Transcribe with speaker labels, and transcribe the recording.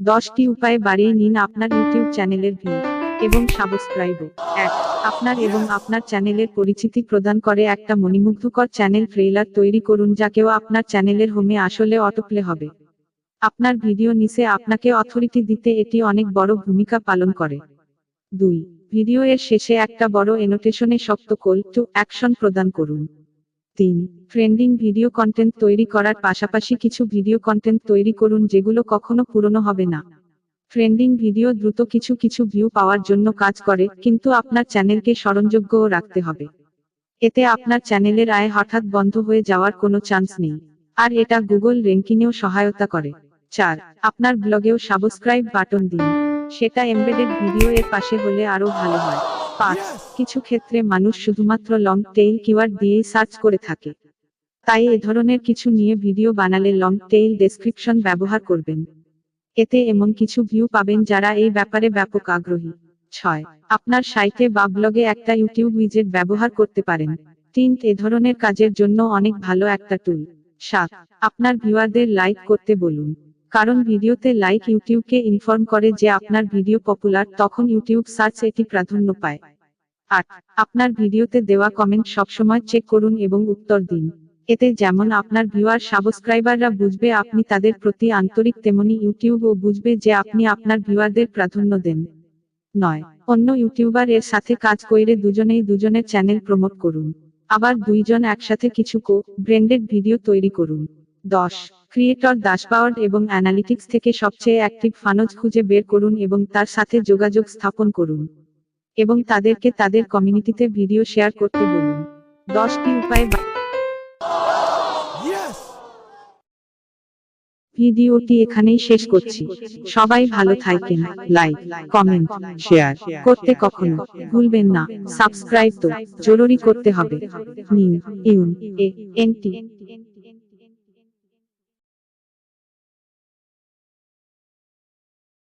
Speaker 1: দশটি উপায়ে বাড়িয়ে নিন আপনার ইউটিউব চ্যানেলের ভিউ এবং সাবস্ক্রাইবও। এক, আপনার এবং আপনার চ্যানেলের পরিচিতি প্রদান করে একটা মণিমুগ্ধকর চ্যানেল ট্রেইলার তৈরি করুন যা কেউ আপনার চ্যানেলের হোমে আসলে অটোপ্লে হবে। আপনার ভিডিও নিচে আপনাকে অথরিটি দিতে এটি অনেক বড় ভূমিকা পালন করে। দুই ভিডিও এর শেষে একটা বড় এনোটেশনে শক্ত কল টু অ্যাকশন প্রদান করুন। তিন ট্রেন্ডিং ভিডিও কন্টেন্ট তৈরি করার পাশাপাশি কিছু ভিডিও কন্টেন্ট তৈরি করুন যেগুলো কখনো পুরনো হবে না। ট্রেন্ডিং ভিডিও দ্রুত কিছু কিছু ভিউ পাওয়ার জন্য কাজ করে, কিন্তু আপনার চ্যানেলকে স্মরণযোগ্যও রাখতে হবে। এতে আপনার চ্যানেলের আয় হঠাৎ বন্ধ হয়ে যাওয়ার কোনো চান্স নেই। আর এটা গুগল র্যাঙ্কিংয়েও সহায়তা করে। চার, আপনার ব্লগেও সাবস্ক্রাইব বাটন দিন। সেটা এমবেডেড ভিডিও এর পাশে হলে আরও ভালো হয়। পাঁচ। কিছু ক্ষেত্রে মানুষ শুধুমাত্র লং টেইল কিওয়ার্ড দিয়েই সার্চ করে থাকে। তাই এ ধরনের কিছু নিয়ে ভিডিও বানালে লং টেইল ডেসক্রিপশন ব্যবহার করবেন। এতে এমন কিছু ভিউ পাবেন যারা এই ব্যাপারে ব্যাপক আগ্রহী। ছয়। আপনার সাইটে বা ব্লগে একটা ইউটিউব উইজেট ব্যবহার করতে পারেন। তিন এ ধরনের কাজের জন্য অনেক ভালো একটা টুল সাত। আপনার ভিউয়ারদের লাইক করতে বলুন। কারণ ভিডিওতে লাইক ইউটিউবকে ইনফর্ম করে যে আপনার ভিডিও পপুলার তখন ইউটিউব সার্চ এটি প্রাধান্য পায়। আট, আপনার ভিডিওতে দেওয়া কমেন্ট সবসময় চেক করুন এবং উত্তর দিন। এতে যেমন আপনার ভিউয়ার সাবস্ক্রাইবাররা বুঝবে আপনি তাদের প্রতি আন্তরিক, তেমনি ইউটিউবও বুঝবে যে আপনি আপনার ভিউয়ারদের প্রাধান্য দেন। নয়, অন্য ইউটিউবার এর সাথে কাজ কইরে দুজনেই দুজনের চ্যানেল প্রমোট করুন। আবার দুইজন একসাথে কিছু কো ব্র্যান্ডেড ভিডিও তৈরি করুন। দশ। ক্রিয়েটর ড্যাশবোর্ড এবং অ্যানালিটিক্স থেকে সবচেয়ে অ্যাক্টিভ ফানজ খুঁজে বের করুন এবং তার সাথে যোগাযোগ স্থাপন করুন। এবং তাদেরকে তাদের কমিউনিটিতে ভিডিও শেয়ার করতে বলুন। দশটি উপায় ভিডিওটি এখানেই শেষ করছি। সবাই ভালো থাকেন। লাইক কমেন্ট শেয়ার করতে কখনো ভুলবেন না। সাবস্ক্রাইব তো জরুরি করতে হবে। নিউ ইউন এ এন টি